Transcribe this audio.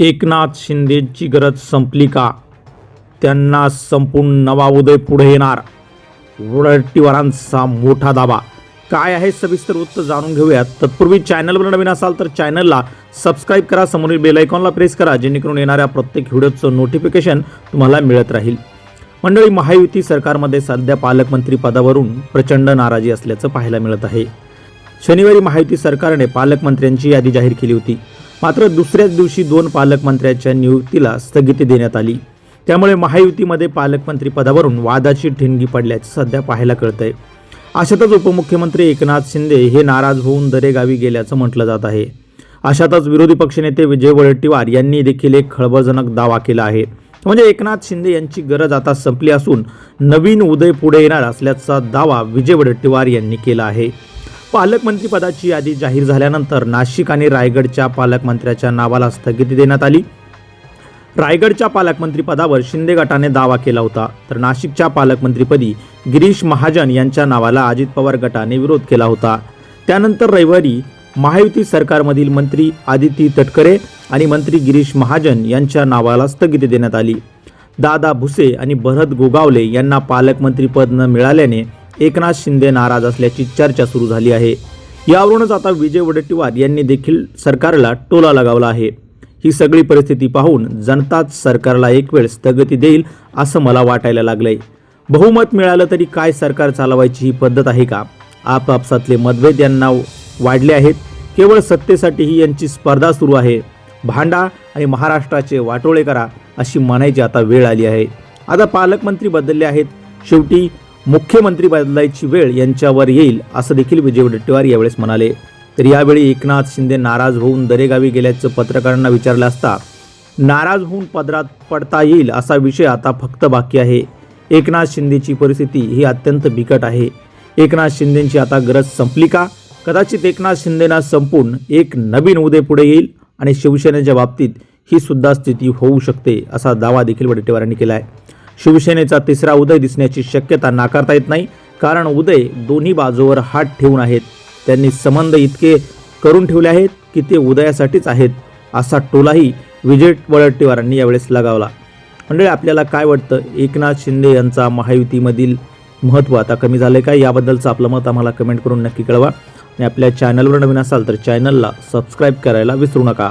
एकनाथ शिंदेची गरज संपली का? त्यांना संपून नवा उदय पुढे येणार. वडट्टीवारांचा मोठा दावा काय आहे सविस्तर वृत्त जाणून घेऊयात. तत्पूर्वी चॅनलवर नवीन असाल तर चॅनलला सबस्क्राईब करा. समोरील बेलायकॉनला प्रेस करा जेणेकरून येणाऱ्या प्रत्येक व्हिडिओचं नोटिफिकेशन तुम्हाला मिळत राहील. मंडळी महायुती सरकारमध्ये सध्या पालकमंत्री पदावरून प्रचंड नाराजी असल्याचं पाहायला मिळत आहे. शनिवारी महायुती सरकारने पालकमंत्र्यांची यादी जाहीर केली होती. मात्र दुसऱ्याच दिवशी दोन पालकमंत्र्यांच्या नियुक्तीला स्थगिती देण्यात आली. त्यामुळे महायुतीमध्ये पालकमंत्री पदावरून वादाची ठिणगी पडल्याचं सध्या पाहायला कळतंय. अशातच उपमुख्यमंत्री एकनाथ शिंदे हे नाराज होऊन दरेगावी गेल्याचं म्हटलं जात आहे. अशातच विरोधी पक्षनेते विजय वडेट्टीवार यांनी देखील एक खळबळजनक दावा केला आहे. म्हणजे एकनाथ शिंदे यांची गरज आता संपली असून नवीन उदय पुढे येणार असल्याचा दावा विजय वडेट्टीवार यांनी केला आहे. पालकमंत्रीपदाची यादी जाहीर झाल्यानंतर नाशिक आणि रायगडच्या पालकमंत्र्याच्या नावाला स्थगिती देण्यात आली. रायगडच्या पालकमंत्रीपदावर शिंदे गटाने दावा केला होता. तर नाशिकच्या पालकमंत्रीपदी गिरीश महाजन यांच्या नावाला अजित पवार गटाने विरोध केला होता. त्यानंतर रविवारी महायुती सरकारमधील मंत्री आदिती तटकरे आणि मंत्री गिरीश महाजन यांच्या नावाला स्थगिती देण्यात आली. दादा भुसे आणि भरत गोगावले यांना पालकमंत्रीपद न मिळाल्याने एकनाथ शिंदे नाराज असल्याची चर्चा सुरू झाली आहे. यावरूनच आता विजय वडेट्टीवार यांनी देखील सरकारला टोला लगावला आहे. ही सगळी परिस्थिती पाहून जनताच सरकारला एक वेळ स्थगिती देईल असं मला वाटायला लागलंय. बहुमत मिळालं तरी काय सरकार चालवायची ही पद्धत आहे का? आपापसातले मतभेद यांना वाढले आहेत. केवळ सत्तेसाठी ही यांची स्पर्धा सुरू आहे. भांडा आणि महाराष्ट्राचे वाटोळे करा अशी म्हणायची आता वेळ आली आहे. आता पालकमंत्री बदलले आहेत. शेवटी मुख्यमंत्री बदलायची वेळ यांच्यावर येईल असं देखील विजय वडेट्टीवार यावेळेस म्हणाले. तर यावेळी एकनाथ शिंदे नाराज होऊन दरेगावी गेल्याचं पत्रकारांना विचारलं असता नाराज होऊन पदरात पडता येईल असा विषय आता फक्त बाकी आहे. एकनाथ शिंदेची परिस्थिती ही अत्यंत बिकट आहे. एकनाथ शिंदेची आता गरज संपली का? कदाचित एकनाथ शिंदेना संपून एक नवीन उदय पुढे येईल आणि शिवसेनेच्या बाबतीत ही सुद्धा स्थिती होऊ शकते असा दावा देखील वडेट्टीवारांनी केला आहे शिवसेनेचा तिसरा उदय दिसण्याची शक्यता नाकारता येत नाही. कारण उदय दोन्ही बाजूवर हात ठेवून आहेत. त्यांनी संबंध इतके करून ठेवले आहेत की ते उदयासाठीच आहेत असा टोलाही विजय वडट्टीवारांनी यावेळेस लगावला. मंडळी आपल्याला काय वाटतं? एकनाथ शिंदे यांचा महायुतीमधील महत्त्व आता कमी झाले का? याबद्दलचं आपलं मत आम्हाला कमेंट करून नक्की कळवा. आणि आपल्या चॅनलवर नवीन असाल तर चॅनलला सबस्क्राईब करायला विसरू नका.